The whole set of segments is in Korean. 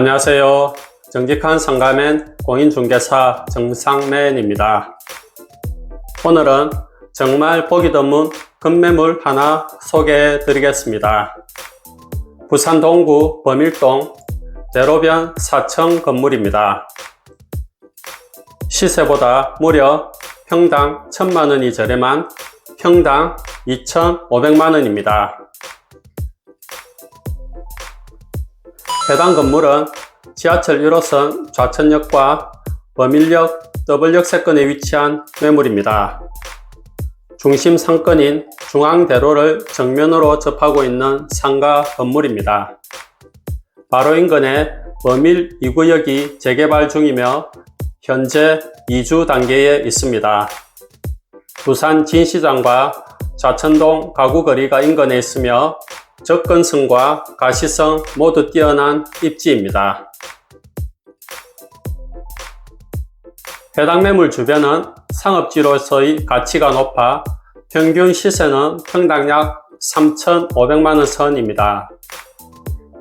안녕하세요. 정직한 상가맨 공인중개사 정상맨입니다. 오늘은 정말 보기 드문 급매물 하나 소개해 드리겠습니다. 부산 동구 범일동 대로변 4층 건물입니다. 시세보다 무려 평당 1000만원이 저렴한 평당 2,500만원입니다. 해당 건물은 지하철 1호선 좌천역과 범일역 더블역세권에 위치한 매물입니다. 중심 상권인 중앙대로를 정면으로 접하고 있는 상가 건물입니다. 바로 인근에 범일 2구역이 재개발 중이며 현재 2주 단계에 있습니다. 부산 진시장과 좌천동 가구거리가 인근에 있으며 접근성과 가시성 모두 뛰어난 입지입니다. 해당 매물 주변은 상업지로서의 가치가 높아 평균 시세는 평당 약 3,500만원 선입니다.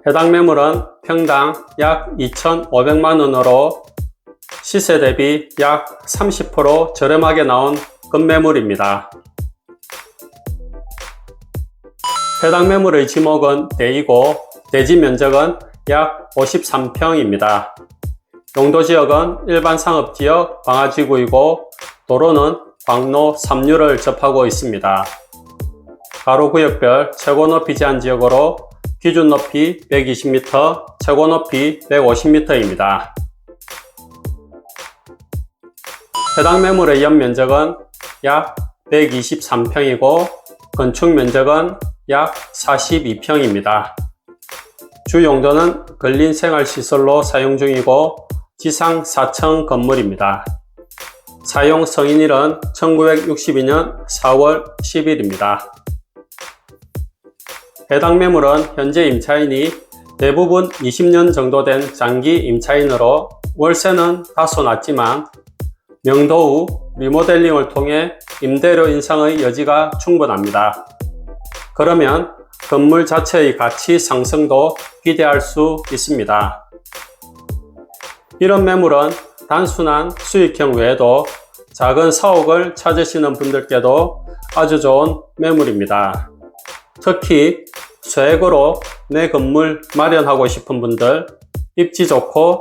해당 매물은 평당 약 2,500만원으로 시세 대비 약 30% 저렴하게 나온 건매물입니다. 해당 매물의 지목은 대이고 대지 면적은 약 53평입니다. 용도 지역은 일반 상업지역 광화지구이고 도로는 광로 3류를 접하고 있습니다. 가로 구역별 최고 높이 제한 지역으로 기준 높이 120m, 최고 높이 150m입니다. 해당 매물의 연면적은 약 123평이고 건축 면적은 약 42평입니다. 주 용도는 근린 생활시설로 사용 중이고 지상 4층 건물입니다. 사용 성인일은 1962년 4월 10일입니다. 해당 매물은 현재 임차인이 대부분 20년 정도 된 장기 임차인으로 월세는 다소 낮지만 명도 후 리모델링을 통해 임대료 인상의 여지가 충분합니다. 그러면 건물 자체의 가치 상승도 기대할 수 있습니다. 이런 매물은 단순한 수익형 외에도 작은 사옥을 찾으시는 분들께도 아주 좋은 매물입니다. 특히 수액으로 내 건물 마련하고 싶은 분들, 입지 좋고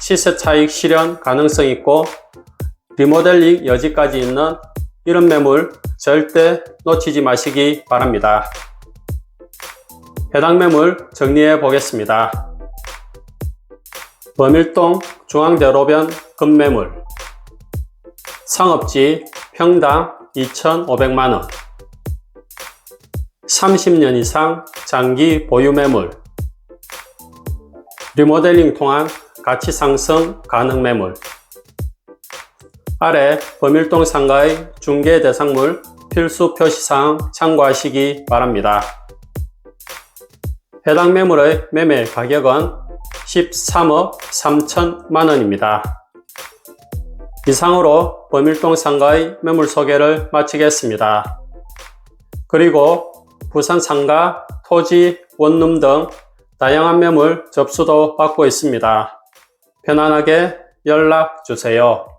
시세 차익 실현 가능성 있고 리모델링 여지까지 있는 이런 매물 절대 놓치지 마시기 바랍니다. 해당 매물 정리해 보겠습니다. 범일동 중앙대로변 급매물 상업지 평당 2,500만원 30년 이상 장기 보유 매물 리모델링 통한 가치 상승 가능 매물 아래 범일동 상가의 중개 대상물 필수 표시사항 참고하시기 바랍니다. 해당 매물의 매매 가격은 13억 3천만 원입니다. 이상으로 범일동 상가의 매물 소개를 마치겠습니다. 그리고 부산 상가, 토지, 원룸 등 다양한 매물 접수도 받고 있습니다. 편안하게 연락 주세요.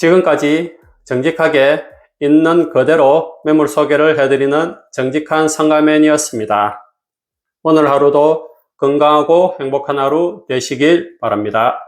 지금까지 정직하게 있는 그대로 매물 소개를 해드리는 정직한 상가맨이었습니다. 오늘 하루도 건강하고 행복한 하루 되시길 바랍니다.